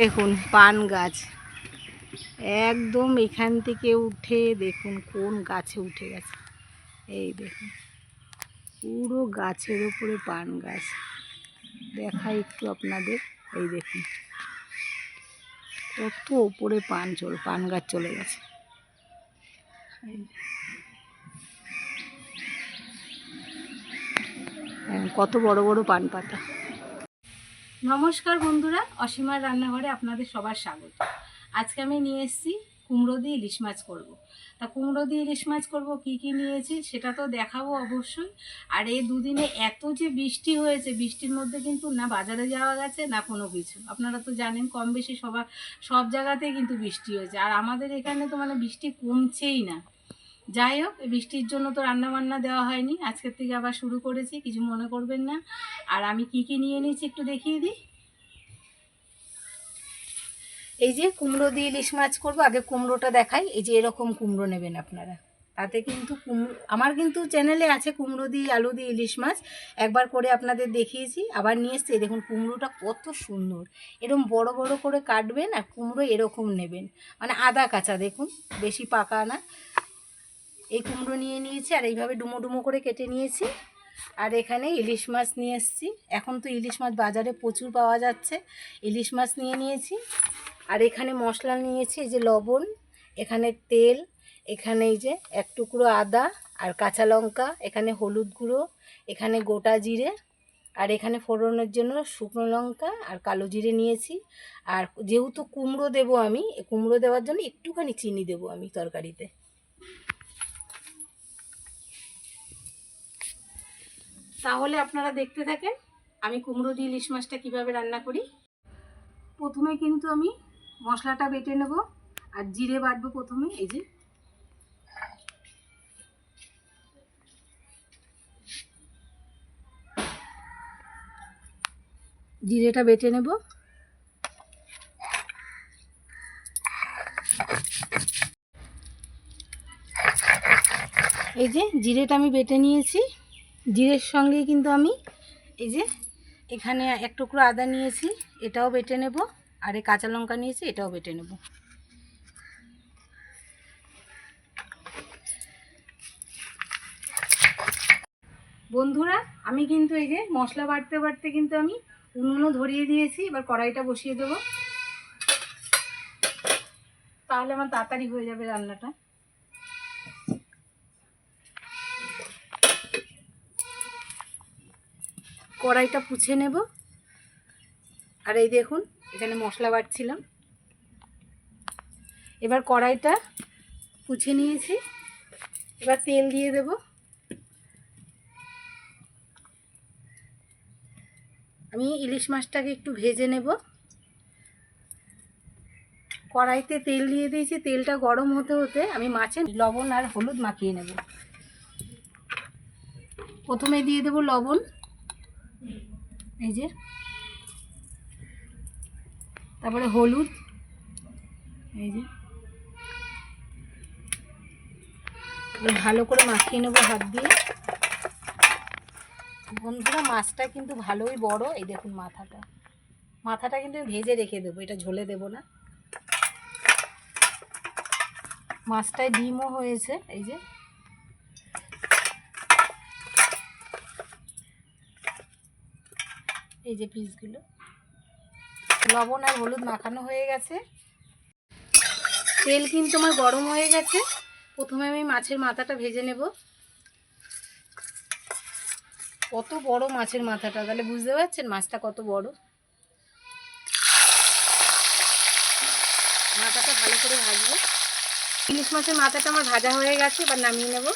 দেখুন, পান গাছ। একদম এখান থেকে উঠে দেখুন, কোন গাছে উঠে গেছে। এই দেখুন, পুরো গাছের উপরে পান গাছ। দেখাই একটু আপনাদের, এই দেখুন। কত ওপরে পান চল, পান গাছ চলে গেছে। কত বড় বড় পান পাতা। নমস্কার বন্ধুরা, অসীমার রান্নাঘরে আপনাদের সবার স্বাগত। আজকে আমি নিয়ে এসেছি কুমড়ো দিয়ে ইলিশ মাছ করব। তা কুমড়ো দিয়ে ইলিশ মাছ করব, কি কি নিয়েছি সেটা তো দেখাবো অবশ্যই। আর এই দুদিনে এত যে বৃষ্টি হয়েছে, বৃষ্টির মধ্যে কিন্তু না বাজারে যাওয়া গেছে, না কোনো কিছু। আপনারা তো জানেন কম বেশি সবার, সব জায়গাতেই কিন্তু বৃষ্টি হয়েছে। আর আমাদের এখানে তো মানে বৃষ্টি কমছেই না। যাই হোক, বৃষ্টির জন্য তো রান্না বান্না দেওয়া হয়নি। আজকের থেকে আবার শুরু করেছি, কিছু মনে করবেন না। আর আমি কি কি নিয়ে নিয়েছি একটু দেখিয়ে দিই। এই যে কুমড়ো দিয়ে ইলিশ মাছ করব, আগে কুমড়োটা দেখাই। এই যে এরকম কুমড়ো নেবেন আপনারা। তাতে কিন্তু কুমড়ো আমার কিন্তু চ্যানেলে আছে কুমড়ো দিয়ে আলু দিয়ে ইলিশ মাছ। একবার করে আপনাদের দেখিয়েছি, আবার নিয়ে এসছি। দেখুন, কুমড়োটা কত সুন্দর। এরকম বড় বড় করে কাটবেন আর কুমড়ো এরকম নেবেন। মানে আদা কাঁচা, দেখুন, বেশি পাকা না। এই কুমড়ো নিয়ে নিয়েছি আর এইভাবে ডুমো ডুমো করে কেটে নিয়েছি। আর এখানে ইলিশ মাছ নিয়ে এসেছি। এখন তো ইলিশ মাছ বাজারে প্রচুর পাওয়া যাচ্ছে। ইলিশ মাছ নিয়ে নিয়েছি। আর এখানে মশলা নিয়েছি, এই যে লবণ, এখানে তেল, এখানে এই যে এক টুকরো আদা আর কাঁচা লঙ্কা, এখানে হলুদ গুঁড়ো, এখানে গোটা জিরে, আর এখানে ফোড়নের জন্য শুকনো লঙ্কা আর কালো জিরে নিয়েছি। আর যেহেতু কুমড়ো দেবো আমি কুমড়ো দেওয়ার জন্য একটুখানি চিনি দেবো আমি তরকারিতে। তাহলে আপনারা দেখতে থাকেন আমি কুমড়ো দিয়ে ইলিশ মাছটা কীভাবে রান্না করি। প্রথমে কিন্তু আমি মশলাটা বেটে নেব আর জিরে বাটবো প্রথমে, এই যে। জিরেটা বেটে নেব। এই যে জিরেটা আমি বেটে নিয়েছি। জিরের সঙ্গে কিন্তু আমি এই যে এখানে এক টুকরো আদা নিয়েছি, এটাও বেটে নেব, আর এই কাঁচা লঙ্কা নিয়েছি, এটাও বেটে নেব। বন্ধুরা, আমি কিন্তু এই যে মশলা বাড়তে বাড়তে কিন্তু আমি উনুনও ধরিয়ে দিয়েছি, এবার কড়াইটা বসিয়ে দেবো। তাহলে আমার তাড়াতাড়ি হয়ে যাবে রান্নাটা। কড়াইটা পুছে নেব। আর এই দেখুন, এখানে মশলা বাটছিলাম। এবার কড়াইটা পুছে নিয়েছি। এবার তেল দিয়ে দেব। আমি ইলিশ মাছটাকে একটু ভেজে নেব। কড়াইতে তেল দিয়ে দিয়েছি। তেলটা গরম হতে হতে আমি মাছে লবণ আর হলুদ মাখিয়ে নেব। প্রথমে দিয়ে দেব লবণ। এই যে। তারপরে হলুদ। এই যে। ভালো করে মাখিয়ে নেব হাত দিয়ে। বন্ধুরা, মাছটা কিন্তু ভালোই বড়। এই দেখুন মাথাটা। মাথাটা কিন্তু ভেজে রেখে দেবো, এটা ঝোলে দেবো না। মাছটায় ডিমও হয়েছে, এই যে। এই যে পিসগুলো। লবণ আর হলুদ মাখানো হয়ে গেছে। তেল কিন্তু আমার গরম হয়ে গেছে। প্রথমে আমি মাছের মাথাটা ভেজে নেব। কত বড় মাছের মাথাটা, তাহলে বুঝতে পারছেন মাছটা কত বড়? মাথাটা ভালো করে ভাজবো। ইলিশ মাছের মাথাটা আমার ভাজা হয়ে গেছে, এবার নামিয়ে নেব।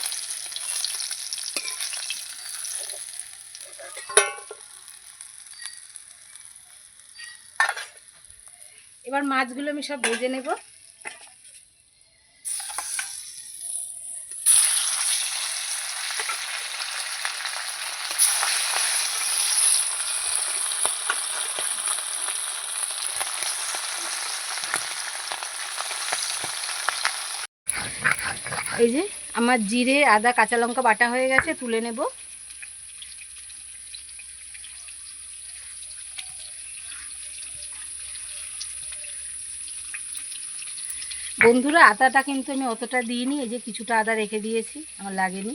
এবার মাছগুলো আমি সব ভেজে নেব। এই যে আমার জিরে, আদা, কাঁচা লঙ্কা বাটা হয়ে গেছে, তুলে নেব। বন্ধুরা, আদাটা কিন্তু আমি অতটা দিইনি, এই যে কিছুটা আদা রেখে দিয়েছি, আমার লাগেনি।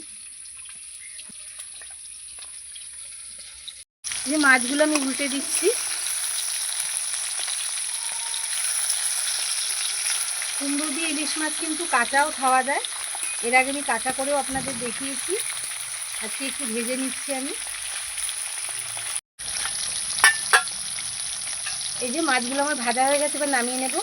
এই যে মাছগুলো আমি উল্টে দিচ্ছি। কুমড়ো দিয়ে ইলিশ মাছ কিন্তু কাঁচাও খাওয়া যায়। এর আগে আমি কাঁচা করেও আপনাদের দেখিয়েছি। আজকে একটু ভেজে নিচ্ছি আমি। এই যে মাছগুলো আমার ভাজা হয়ে গেছে, এবার নামিয়ে নেব।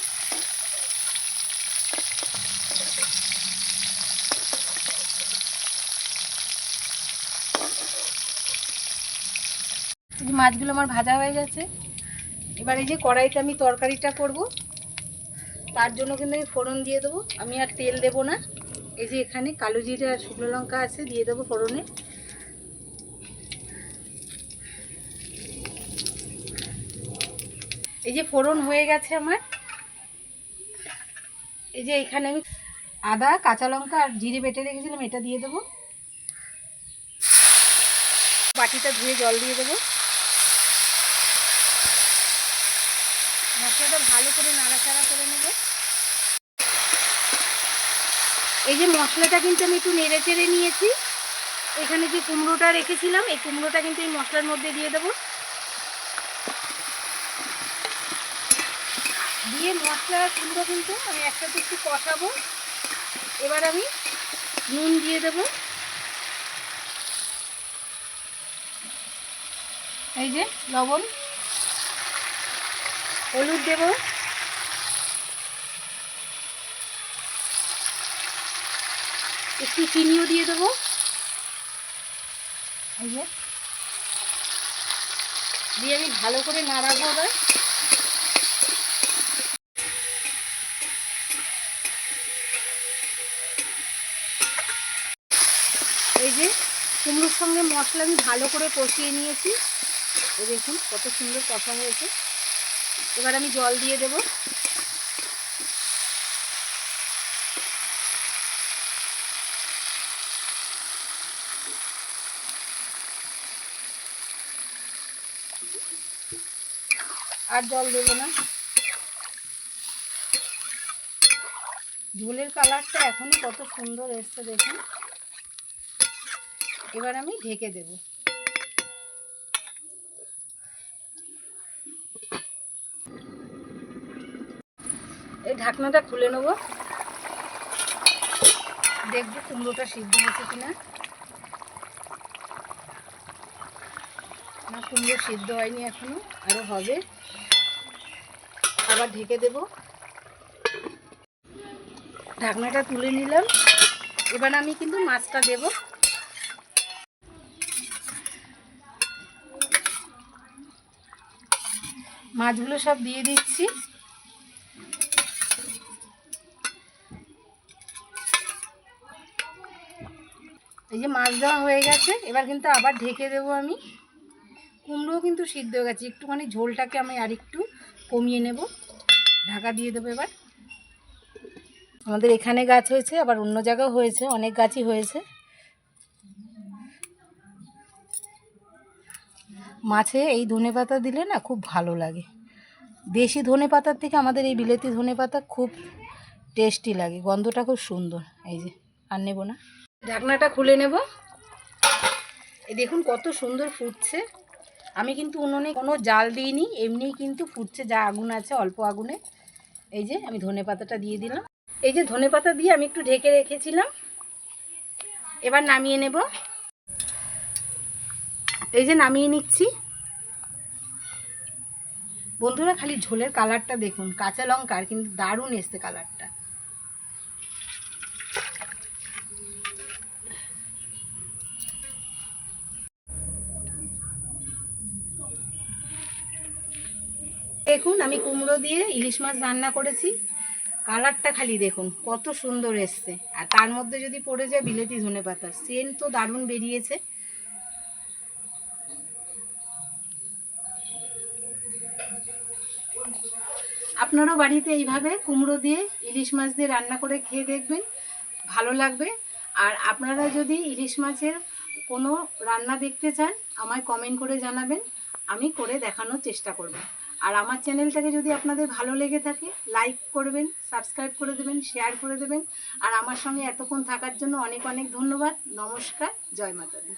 মাছগুলো আমার ভাজা হয়ে গেছে। এবার এই যে কড়াইতে আমি তরকারিটা করব, তার জন্য কিন্তু আমি ফোড়ন দিয়ে দেবো। আমি আর তেল দেবো না। এই যে এখানে কালো জিরে আর শুকনো লঙ্কা আছে, দিয়ে দেবো ফোড়নে। এই যে ফোড়ন হয়ে গেছে আমার। এই যে এখানে আমি আদা, কাঁচা লঙ্কা আর জিরে বেটে রেখেছিলাম, এটা দিয়ে দেবো। বাটিটা ধুয়ে জল দিয়ে দেবো মশলাটা ভালো করে নাড়াচাড়া করে নেব। এই যে মশলাটা কিন্তু আমি একটু নেড়ে চেড়ে নিয়েছি। এখানে যে কুমড়োটা রেখেছিলাম, এই কুমড়োটা কিন্তু এই মশলার মধ্যে দিয়ে দেবো। দিয়ে মশলা কুমড়ো কিন্তু আমি একসাথে একটু কষাবো। এবার আমি নুন দিয়ে দেবো। এই যে লবণ। হলুদ দেব। একটু চিনিও দিয়ে দেবো। দিয়ে আমি ভালো করে নাড়াবো এবার। এই যে, কুমড়োর সঙ্গে মশলা আমি ভালো করে কষিয়ে নিয়েছি। দেখুন কত সুন্দর কষা হয়েছে। এবার আমি জল দিয়ে দেব। আর জল দেবো না। ঝোলের কালারটা এখনই কত সুন্দর এসছে দেখুন। এবার আমি ঢেকে দেব। ঢাকনাটা খুলে নেব। দেখব কুমড়োটা সিদ্ধ হয়েছে কিনা। না, কুমড়ো সিদ্ধ হয়নি এখনও আরও হবে। আবার ঢেকে দেব। ঢাকনাটা তুলে নিলাম। এবার আমি কিন্তু মাছটা দেবো। মাছগুলো সব দিয়ে দিচ্ছি। এই যে মাছ দেওয়া হয়ে গেছে, এবার কিন্তু আবার ঢেকে দেবো আমি। কুমড়োও কিন্তু সিদ্ধ হয়ে গেছে, একটুখানি ঝোলটাকে আমি আরেকটু কমিয়ে নেব। ঢাকা দিয়ে দেবো এবার। আমাদের এখানে গাছ হয়েছে, আবার অন্য জায়গাও হয়েছে, অনেক গাছই হয়েছে। মাছে এই ধনে পাতা দিলে না খুব ভালো লাগে। দেশি ধনে পাতার থেকে আমাদের এই বিলেতি ধনে পাতা খুব টেস্টি লাগে, গন্ধটা খুব সুন্দর। এই যে, আর নেব না। ঢাকনাটা খুলে নেব। এই দেখুন কত সুন্দর ফুটছে। আমি কিন্তু উনুনে কোনো জাল দিইনি, এমনিই কিন্তু ফুটছে যা আগুন আছে, অল্প আগুনে। এই যে আমি ধনে পাতাটা দিয়ে দিলাম। এই যে ধনে পাতা দিয়ে আমি একটু ঢেকে রেখেছিলাম। এবার নামিয়ে নেব। এই যে নামিয়ে নিচ্ছি। বন্ধুরা, খালি ঝোলের কালারটা দেখুন, কাঁচা লঙ্কার, কিন্তু দারুণ এসছে কালারটা। দেখুন, আমি কুমড়ো দিয়ে ইলিশ মাছ রান্না করেছি। কালারটা খালি দেখুন, কত সুন্দর এসছে। আর তার মধ্যে যদি পড়ে যায় বিলেতি ধনে পাতা। সেন্ট তো দারুণ বেরিয়েছে। আপনারাও বাড়িতে এইভাবে কুমড়ো দিয়ে ইলিশ মাছ দিয়ে রান্না করে খেয়ে দেখবেন, ভালো লাগবে। আর আপনারা যদি ইলিশ মাছের কোনো রান্না দেখতে চান, আমায় কমেন্ট করে জানাবেন, আমি করে দেখানোর চেষ্টা করব। আর আমার চ্যানেলটাকে যদি আপনাদের ভালো লেগে থাকে লাইক করবেন সাবস্ক্রাইব করে দেবেন শেয়ার করে দেবেন। আর আমার সঙ্গে এতক্ষণ থাকার জন্য অনেক অনেক ধন্যবাদ। নমস্কার। জয় মাতা দি